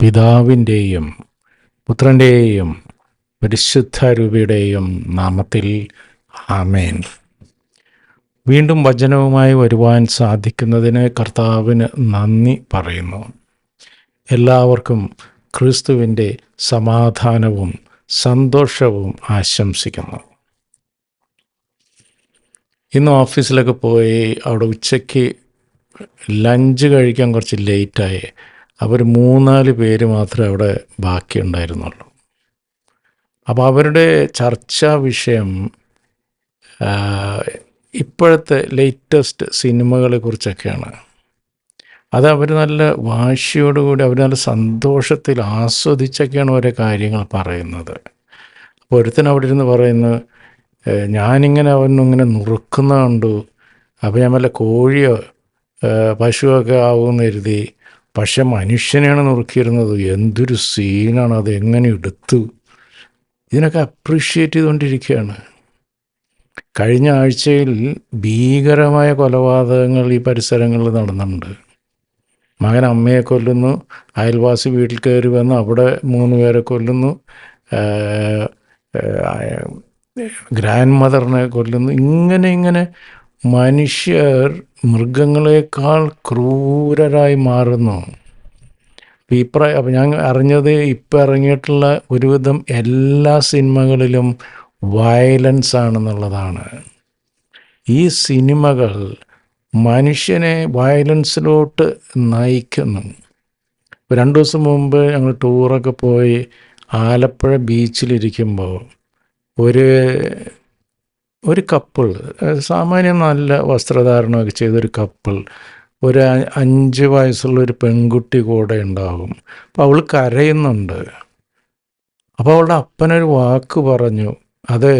പിതാവിന്റെയും പുത്രന്റെയും പരിശുദ്ധ രൂപയുടെയും നാമത്തിൽ ആമേൻ. വീണ്ടും വചനവുമായി വരുവാൻ സാധിക്കുന്നതിന് കർത്താവിന് നന്ദി പറയുന്നു. എല്ലാവർക്കും ക്രിസ്തുവിന്റെ സമാധാനവും സന്തോഷവും ആശംസിക്കുന്നു. ഇന്ന് ഓഫീസിലൊക്കെ പോയി അവിടെ ഉച്ചയ്ക്ക് ലഞ്ച് കഴിക്കാൻ കുറച്ച് ലേറ്റായി. അവർ മൂന്നാൽ പേര് മാത്രമേ അവിടെ ബാക്കിയുണ്ടായിരുന്നുള്ളൂ. അപ്പോൾ അവരുടെ ചർച്ചാ വിഷയം ഇപ്പോഴത്തെ ലേറ്റസ്റ്റ് സിനിമകളെക്കുറിച്ചൊക്കെയാണ് അത് അവർ നല്ല വാശിയോടുകൂടി അവർ നല്ല സന്തോഷത്തിൽ ആസ്വദിച്ചൊക്കെയാണ് ഓരോ കാര്യങ്ങൾ പറയുന്നത്. അപ്പോൾ ഒരുത്തൻ അവിടെ ഇരുന്ന് പറയുന്നു "ഏ, ഞാനിങ്ങനെ അവനിങ്ങനെ നുറുക്കുന്ന അപ്പോൾ ഞാൻ വല്ല കോഴിയോ പശുവൊക്കെ ആവുമെന്ന് കരുതി പക്ഷെ മനുഷ്യനെയാണ് നുറുക്കിയിരുന്നത്. എന്തൊരു സീനാണ് അത്? എങ്ങനെ എടുത്തു? ഇതിനൊക്കെ അപ്രീഷിയേറ്റ് ചെയ്തുകൊണ്ടിരിക്കുകയാണ്. കഴിഞ്ഞ ആഴ്ചയിൽ ഭീകരമായ കൊലപാതകങ്ങൾ ഈ പരിസരങ്ങളിൽ നടന്നിട്ടുണ്ട്. മകൻ അമ്മയെ കൊല്ലുന്നു അയൽവാസി വീട്ടിൽ കയറി വന്ന് അവിടെ മൂന്ന് പേരെ കൊല്ലുന്നു ഗ്രാൻഡ് മദറിനെ കൊല്ലുന്നു. ഇങ്ങനെ ഇങ്ങനെ മനുഷ്യർ മൃഗങ്ങളെക്കാൾ ക്രൂരരായി മാറുന്നു. ഇപ്രായ അപ്പം ഞാൻ അറിഞ്ഞത് ഇപ്പം ഇറങ്ങിയിട്ടുള്ള ഒരുവിധം എല്ലാ സിനിമകളിലും വയലൻസ് ആണെന്നുള്ളതാണ്. ഈ സിനിമകൾ മനുഷ്യനെ വയലൻസിലോട്ട് നയിക്കുന്നു. രണ്ട് ദിവസം മുമ്പ് ഞങ്ങൾ ടൂറൊക്കെ പോയി ആലപ്പുഴ ബീച്ചിലിരിക്കുമ്പോൾ ഒരു ഒരു കപ്പിൾ സാമാന്യം നല്ല വസ്ത്രധാരണമൊക്കെ ചെയ്തൊരു കപ്പിൾ ഒരു അഞ്ച് വയസ്സുള്ള ഒരു പെൺകുട്ടി കൂടെ ഉണ്ടാകും അപ്പോൾ അവൾ കരയുന്നുണ്ട്. അപ്പോൾ അവളുടെ അപ്പനൊരു വാക്ക് പറഞ്ഞു അത്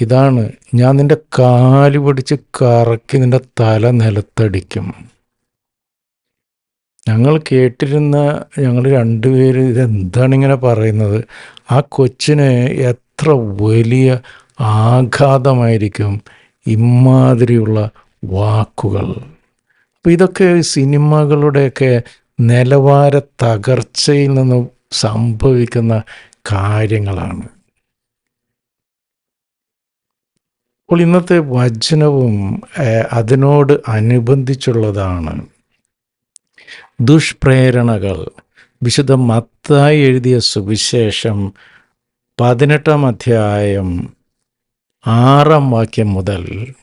ഇതാണ് ഞാൻ നിന്റെ കാൽ പിടിച്ച് കറക്കി നിന്റെ തല നിലത്തടിക്കും. ഞങ്ങൾ കേട്ടിരുന്ന ഞങ്ങൾ രണ്ടുപേര് ഇതെന്താണ് ഇങ്ങനെ പറയുന്നത്? ആ കൊച്ചിന് എത്ര വലിയ ആഘാതമായിരിക്കും ഇമാതിരിയുള്ള വാക്കുകൾ. അപ്പോൾ ഇതൊക്കെ സിനിമകളുടെയൊക്കെ നിലവാര തകർച്ചയിൽ നിന്ന് സംഭവിക്കുന്ന കാര്യങ്ങളാണ്. അപ്പോൾ ഇന്നത്തെ വചനവും അതിനോട് അനുബന്ധിച്ചുള്ളതാണ്. ദുഷ്പ്രേരണകൾ. വിശുദ്ധ മത്തായി എഴുതിയ സുവിശേഷം പതിനെട്ടാം അധ്യായം ആറാം വാക്യം മുതൽ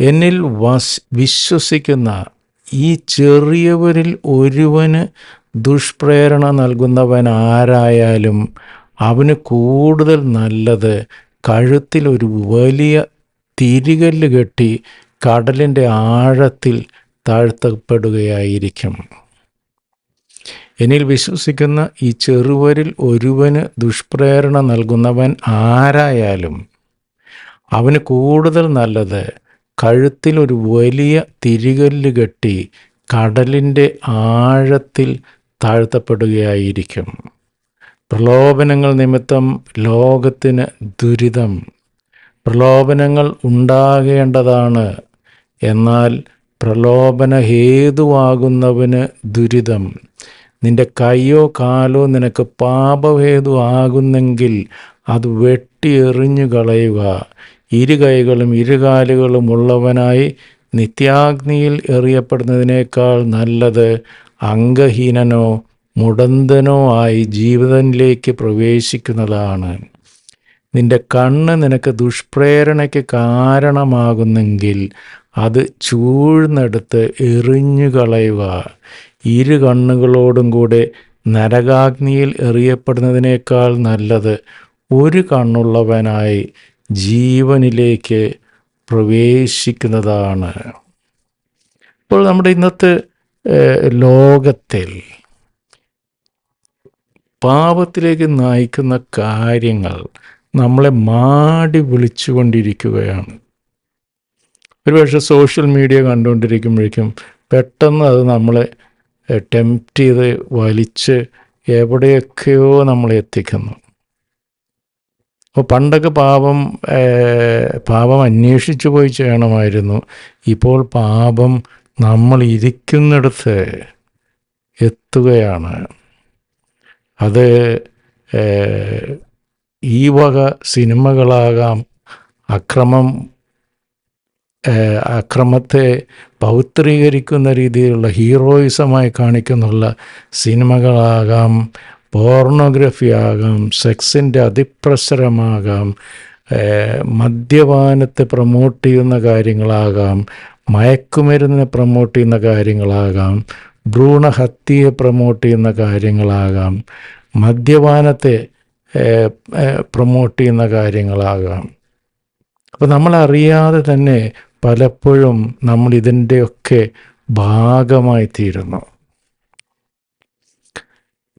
എന്നിൽ വസ് വിശ്വസിക്കുന്ന ഈ ചെറിയവരിൽ ഒരുവന് ദുഷ്പ്രേരണ നൽകുന്നവൻ ആരായാലും അവന് കൂടുതൽ നല്ലത് കഴുത്തിൽ ഒരു വലിയ തിരികല്ല് കെട്ടി കടലിന്റെ ആഴത്തിൽ താഴ്ത്തപ്പെടുകയായിരിക്കും. എന്നിൽ വിശ്വസിക്കുന്ന ഈ ചെറുവരിൽ ഒരുവന് ദുഷ്പ്രേരണ നൽകുന്നവൻ ആരായാലും അവന് കൂടുതൽ നല്ലത് കഴുത്തിൽ ഒരു വലിയ തിരികല്ല് കെട്ടി കടലിന്റെ ആഴത്തിൽ താഴ്ത്തപ്പെടുകയായിരിക്കും. പ്രലോഭനങ്ങൾ നിമിത്തം ലോകത്തിന് ദുരിതം. പ്രലോഭനങ്ങൾ ഉണ്ടാകേണ്ടതാണ്. എന്നാൽ പ്രലോഭന ഹേതുവാകുന്നവന് ദുരിതം. നിന്റെ കൈയോ കാലോ നിനക്ക് പാപഹേതു ആകുന്നെങ്കിൽ അത് വെട്ടിയെറിഞ്ഞു കളയുക ഇരു കൈകളും ഇരുകാലുകളും ഉള്ളവനായി നിത്യാഗ്നിയിൽ എറിയപ്പെടുന്നതിനേക്കാൾ നല്ലത് അംഗഹീനനോ മുടന്തനോ ആയി ജീവിതത്തിലേക്ക് പ്രവേശിക്കുന്നതാണ്. നിന്റെ കണ്ണ് നിനക്ക് ദുഷ്പ്രേരണയ്ക്ക് കാരണമാകുന്നെങ്കിൽ അത് ചൂഴ്ന്നെടുത്ത് എറിഞ്ഞു കളയുക ഇരു കണ്ണുകളോടും കൂടെ നരകാഗ്നിയിൽ എറിയപ്പെടുന്നതിനേക്കാൾ നല്ലത് ഒരു കണ്ണുള്ളവനായി ജീവനിലേക്ക് പ്രവേശിക്കുന്നതാണ്. ഇപ്പോൾ നമ്മുടെ ഇന്നത്തെ ലോകത്തിൽ പാപത്തിലേക്ക് നയിക്കുന്ന കാര്യങ്ങൾ നമ്മളെ മാടി വിളിച്ചുകൊണ്ടിരിക്കുകയാണ്. ഒരുപക്ഷെ സോഷ്യൽ മീഡിയ കണ്ടുകൊണ്ടിരിക്കുമ്പോഴേക്കും പെട്ടെന്ന് അത് നമ്മളെ ടെംപ്റ്റ് ചെയ്ത് വലിച്ച് എവിടെയൊക്കെയോ നമ്മളെ എത്തിക്കുന്നു. അപ്പോൾ പണ്ടൊക്കെ പാപം പാപം അന്വേഷിച്ചു പോയി ചെയ്യണമായിരുന്നു. ഇപ്പോൾ പാപം നമ്മൾ ഇരിക്കുന്നിടത്ത് എത്തുകയാണ്. അത് ഈ വക സിനിമകളാകാം അക്രമം അക്രമത്തെ പൗത്രീകരിക്കുന്ന രീതിയിലുള്ള ഹീറോയിസമായി കാണിക്കുന്നുള്ള സിനിമകളാകാം പോർണോഗ്രഫി ആകാം സെക്സിന്റെ അതിപ്രസരമാകാം മദ്യപാനത്തെ പ്രൊമോട്ട് ചെയ്യുന്ന കാര്യങ്ങളാകാം മയക്കുമരുന്നിനെ പ്രൊമോട്ട് ചെയ്യുന്ന കാര്യങ്ങളാകാം ഭ്രൂണഹത്യയെ പ്രൊമോട്ട് ചെയ്യുന്ന കാര്യങ്ങളാകാം മദ്യപാനത്തെ പ്രൊമോട്ട് ചെയ്യുന്ന കാര്യങ്ങളാകാം. അപ്പോൾ നമ്മളറിയാതെ തന്നെ പലപ്പോഴും നമ്മൾ ഇതിന്റെയൊക്കെ ഭാഗമായി തീരുന്നു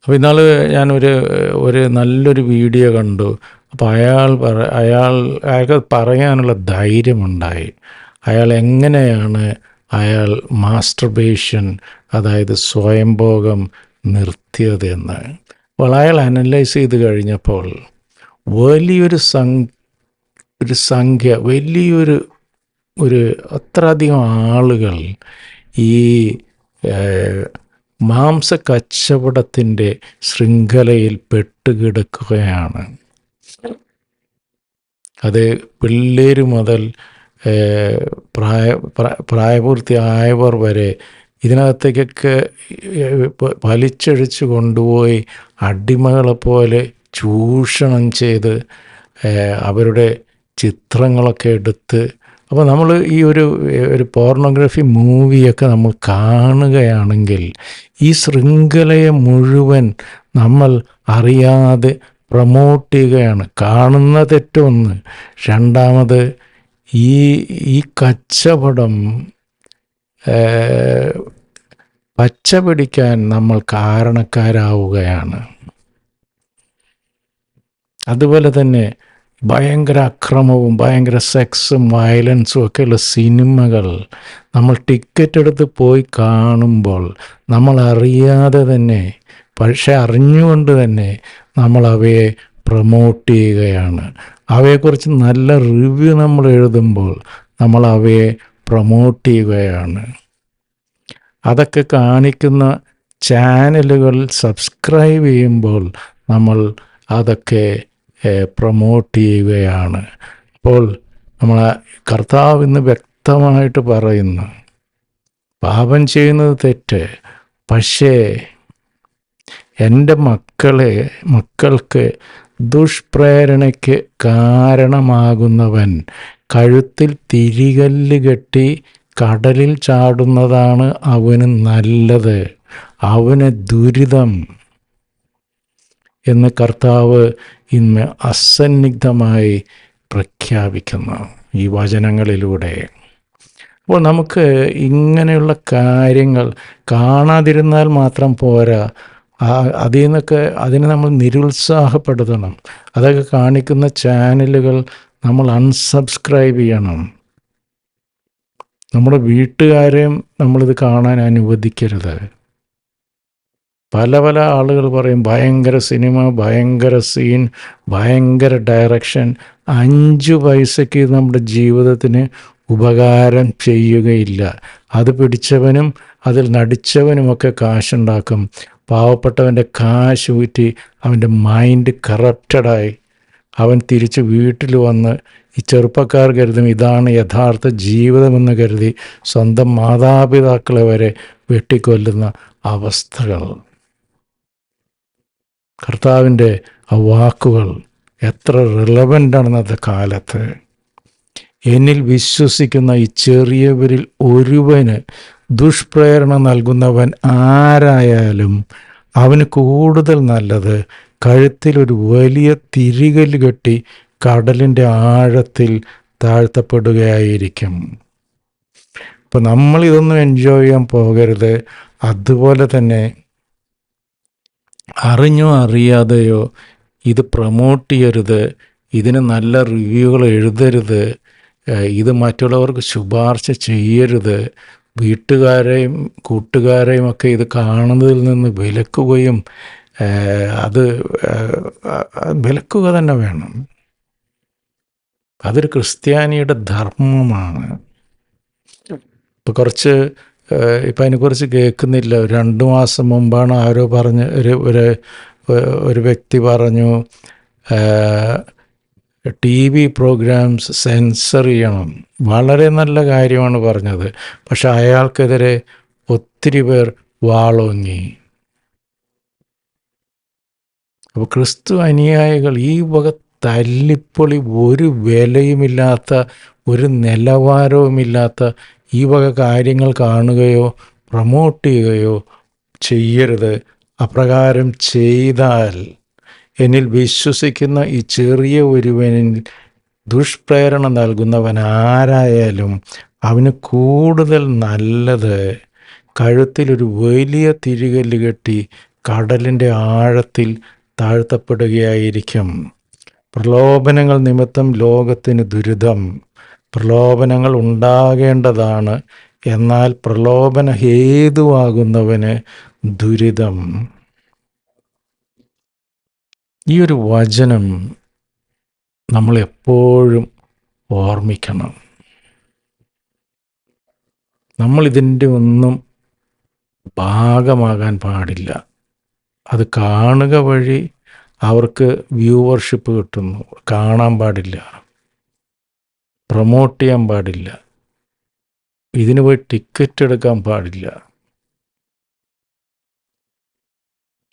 അപ്പോൾ ഇന്നാൾ ഞാനൊരു ഒരു നല്ലൊരു വീഡിയോ കണ്ടു. അപ്പോൾ അയാൾ പറ അയാൾ അയാൾക്ക് പറയാനുള്ള ധൈര്യമുണ്ടായി. അയാൾ എങ്ങനെയാണ് അയാൾ മാസ്റ്റർബേഷൻ അതായത് സ്വയംഭോഗം നിർത്തിയതെന്ന്. അപ്പോൾ അയാൾ അനലൈസ് ചെയ്ത് കഴിഞ്ഞപ്പോൾ വലിയൊരു സം ഒരു സംഖ്യ വലിയൊരു ഒരു അത്രയധികം ആളുകൾ ഈ മാംസ കച്ചവടത്തിന്റെ ശൃംഖലയിൽ പെട്ടുകിടക്കുകയാണ്. അത് പിള്ളേർ മുതൽ പ്രായ പ്രാ- പ്രായപൂർത്തിയായവർ വരെ ഇതിനകത്തേക്കൊക്കെ വലിച്ചഴിച്ചു കൊണ്ടുപോയി അടിമകളെ പോലെ ചൂഷണം ചെയ്ത് അവരുടെ ചിത്രങ്ങളൊക്കെ എടുത്ത് അപ്പോൾ നമ്മൾ ഈ ഒരു ഒരു പോർണോഗ്രഫി മൂവിയൊക്കെ നമ്മൾ കാണുകയാണെങ്കിൽ ഈ ശൃംഖലയെ മുഴുവൻ നമ്മൾ അറിയാതെ പ്രൊമോട്ട് ചെയ്യുകയാണ്. കാണുന്ന തെറ്റൊന്ന് രണ്ടാമത് ഈ ഈ കച്ചവടം പച്ച പിടിക്കാൻ നമ്മൾ കാരണക്കാരാവുകയാണ്. അതുപോലെ തന്നെ ഭയങ്കര അക്രമവും ഭയങ്കര സെക്സും വയലൻസും ഒക്കെയുള്ള സിനിമകൾ നമ്മൾ ടിക്കറ്റ് എടുത്ത് പോയി കാണുമ്പോൾ നമ്മൾ അറിയാതെ തന്നെ പക്ഷെ അറിഞ്ഞുകൊണ്ട് തന്നെ നമ്മൾ അവയെ പ്രൊമോട്ട് ചെയ്യുകയാണ്. അവയെക്കുറിച്ച് നല്ല റിവ്യൂ നമ്മൾ എഴുതുമ്പോൾ നമ്മൾ അവയെ പ്രൊമോട്ട് ചെയ്യുകയാണ്. അതൊക്കെ കാണിക്കുന്ന ചാനലുകൾ സബ്സ്ക്രൈബ് ചെയ്യുമ്പോൾ നമ്മൾ അതൊക്കെ പ്രൊമോട്ട് ചെയ്യുകയാണ് അപ്പോൾ നമ്മൾ കർത്താവ് ഇന്ന് വ്യക്തമായിട്ട് പറയുന്നു പാപം ചെയ്യുന്നത് തെറ്റ് പക്ഷേ എന്റെ മക്കളെ മക്കൾക്ക് ദുഷ്പ്രേരണയ്ക്ക് കാരണമാകുന്നവൻ കഴുത്തിൽ തിരികല്ല് കെട്ടി കടലിൽ ചാടുന്നതാണ് അവന് നല്ലത്. അവന് ദുരിതം. എന്ന് കർത്താവ് ഇന്ന് അസന്നിഗ്ധമായി പ്രഖ്യാപിക്കുന്നു ഈ വചനങ്ങളിലൂടെ. അപ്പോൾ നമുക്ക് ഇങ്ങനെയുള്ള കാര്യങ്ങൾ കാണാതിരുന്നാൽ മാത്രം പോരാ. അതിൽ നിന്നൊക്കെ അതിനെ നമ്മൾ നിരുത്സാഹപ്പെടുത്തണം. അതൊക്കെ കാണിക്കുന്ന ചാനലുകൾ നമ്മൾ അൺസബ്സ്ക്രൈബ് ചെയ്യണം. നമ്മുടെ വീട്ടുകാരെയും നമ്മളിത് കാണാൻ അനുവദിക്കരുത്. പല പല ആളുകൾ പറയും ഭയങ്കര സിനിമ ഭയങ്കര സീൻ ഭയങ്കര ഡയറക്ഷൻ അഞ്ച് പൈസയ്ക്ക് നമ്മുടെ ജീവിതത്തിന് ഉപകാരം ചെയ്യുകയില്ല. അത് പിടിച്ചവനും അതിൽ നടിച്ചവനുമൊക്കെ കാശുണ്ടാക്കും. പാവപ്പെട്ടവന്റെ കാശ് ഊറ്റി അവന്റെ മൈൻഡ് കറപ്റ്റഡായി അവൻ തിരിച്ച് വീട്ടിൽ വന്ന് ഈ ചെറുപ്പക്കാർ കരുതും ഇതാണ് യഥാർത്ഥ ജീവിതമെന്ന് കരുതി സ്വന്തം മാതാപിതാക്കളെ വരെ വെട്ടിക്കൊല്ലുന്ന അവസ്ഥകൾ. കർത്താവിന്റെ ആ വാക്കുകൾ എത്ര റിലവന്റ് ആണ് കാലത്ത്. എന്നിൽ വിശ്വസിക്കുന്ന ഈ ചെറിയവരിൽ ഒരുവന് ദുഷ്പ്രേരണ നൽകുന്നവൻ ആരായാലും അവന് കൂടുതൽ നല്ലത് കഴുത്തിലൊരു വലിയ തിരികൽ കെട്ടി കടലിന്റെ ആഴത്തിൽ താഴ്ത്തപ്പെടുകയായിരിക്കും. അപ്പം നമ്മൾ ഇതൊന്നും എൻജോയ് ചെയ്യാൻ പോകരുത്. അതുപോലെ തന്നെ അറിഞ്ഞോ അറിയാതെയോ ഇത് പ്രമോട്ട് ചെയ്യരുത് ഇതിന് നല്ല റിവ്യൂകൾ എഴുതരുത് ഇത് മറ്റുള്ളവർക്ക് ശുപാർശ ചെയ്യരുത്. വീട്ടുകാരെയും കൂട്ടുകാരെയും ഒക്കെ ഇത് കാണുന്നതിൽ നിന്ന് വിലക്കുകയും അത് വിലക്കുക തന്നെ വേണം. അതൊരു ക്രിസ്ത്യാനിയുടെ ധർമ്മമാണ്. ഇപ്പോൾ കുറച്ച് ഇപ്പം അതിനെക്കുറിച്ച് കേൾക്കുന്നില്ല. രണ്ട് മാസം മുമ്പാണ് ആരോ പറഞ്ഞ് ഒരു ഒരു ഒരു വ്യക്തി പറഞ്ഞു ടി വി പ്രോഗ്രാംസ് സെൻസർ ചെയ്യണം. വളരെ നല്ല കാര്യമാണ് പറഞ്ഞത്. പക്ഷെ അയാൾക്കെതിരെ ഒത്തിരി പേർ വാളോങ്ങി. അപ്പോൾ ക്രിസ്തു അനുയായികൾ ഈ വക തല്ലിപ്പൊളി ഒരു വിലയുമില്ലാത്ത ഒരു നിലവാരവുമില്ലാത്ത ഈ വക കാര്യങ്ങൾ കാണുകയോ പ്രമോട്ട് ചെയ്യുകയോ ചെയ്യരുത്. അപ്രകാരം ചെയ്താൽ എന്നിൽ വിശ്വസിക്കുന്ന ഈ ചെറിയ ഒരുവനിൽ ദുഷ്പ്രേരണ നൽകുന്നവൻ ആരായാലും അവന് കൂടുതൽ നല്ലത് കഴുത്തിലൊരു വലിയ തിരികല്ല് കെട്ടി കടലിന്റെ ആഴത്തിൽ താഴ്ത്തപ്പെടുകയായിരിക്കും. പ്രലോഭനങ്ങൾ നിമിത്തം ലോകത്തിന് ദുരിതം. പ്രലോഭനങ്ങൾ ഉണ്ടാകേണ്ടതാണ്. എന്നാൽ പ്രലോഭന ഹേതുവാകുന്നവന് ദുരിതം. ഈ ഒരു വചനം നമ്മൾ എപ്പോഴും ഓർമ്മിക്കണം. നമ്മൾ ഇതിന്റെ ഒന്നും ഭാഗമാകാൻ പാടില്ല. അത് കാണുക വഴി അവർക്ക് വ്യൂവർഷിപ്പ് കിട്ടുന്നു. കാണാൻ പാടില്ല. പ്രൊമോട്ട് ചെയ്യാൻ പാടില്ല. ഇതിന് പോയി ടിക്കറ്റ് എടുക്കാൻ പാടില്ല.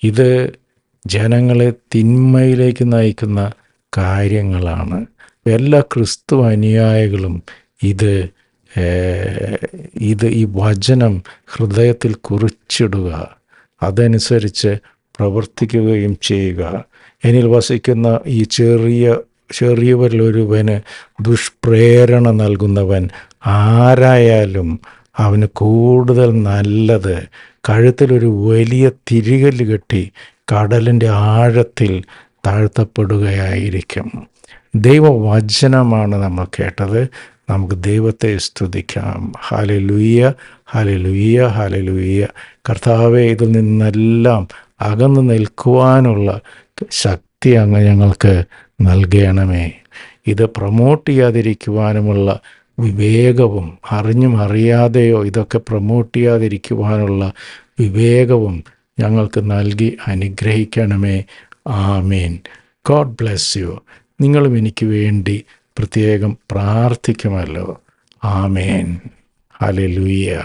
ഇത് ജനങ്ങളെ തിന്മയിലേക്ക് നയിക്കുന്ന കാര്യങ്ങളാണ്. എല്ലാ ക്രിസ്തു അനുയായികളും ഇത് ഇത് ഈ വചനം ഹൃദയത്തിൽ കുറിച്ചിടുക. അതനുസരിച്ച് പ്രവർത്തിക്കുകയും ചെയ്യുക. എന്നിൽ വസിക്കുന്ന ഈ ചെറിയ ചെറിയവരിലൊരുവന് ദുഷ്പ്രേരണ നൽകുന്നവൻ ആരായാലും അവന് കൂടുതൽ നല്ലത് കഴുത്തിലൊരു വലിയ തിരികൽ കെട്ടി കടലിന്റെ ആഴത്തിൽ താഴ്ത്തപ്പെടുകയായിരിക്കും. ദൈവവചനമാണ് നമ്മൾ കേട്ടത്. നമുക്ക് ദൈവത്തെ സ്തുതിക്കാം. ഹാലെ ലുയ്യ ഹാലെ ലുയ്യ ഹാലെ ലുയ്യ കർത്താവെ ഇതിൽ നിന്നെല്ലാം അകന്നു നിൽക്കുവാനുള്ള ശക്തി അങ്ങ് ഞങ്ങൾക്ക് നൽകണമേ. ഇത് പ്രൊമോട്ട് ചെയ്യാതിരിക്കുവാനുമുള്ള വിവേകവും അറിഞ്ഞും അറിയാതെയോ ഇതൊക്കെ പ്രൊമോട്ട് ചെയ്യാതിരിക്കുവാനുള്ള വിവേകവും ഞങ്ങൾക്ക് നൽകി അനുഗ്രഹിക്കണമേ. ആമീൻ. ഗോഡ് ബ്ലെസ് യു നിങ്ങളും എനിക്ക് വേണ്ടി പ്രത്യേകം പ്രാർത്ഥിക്കുമല്ലോ. ആമേൻ. ഹലലുയ്യ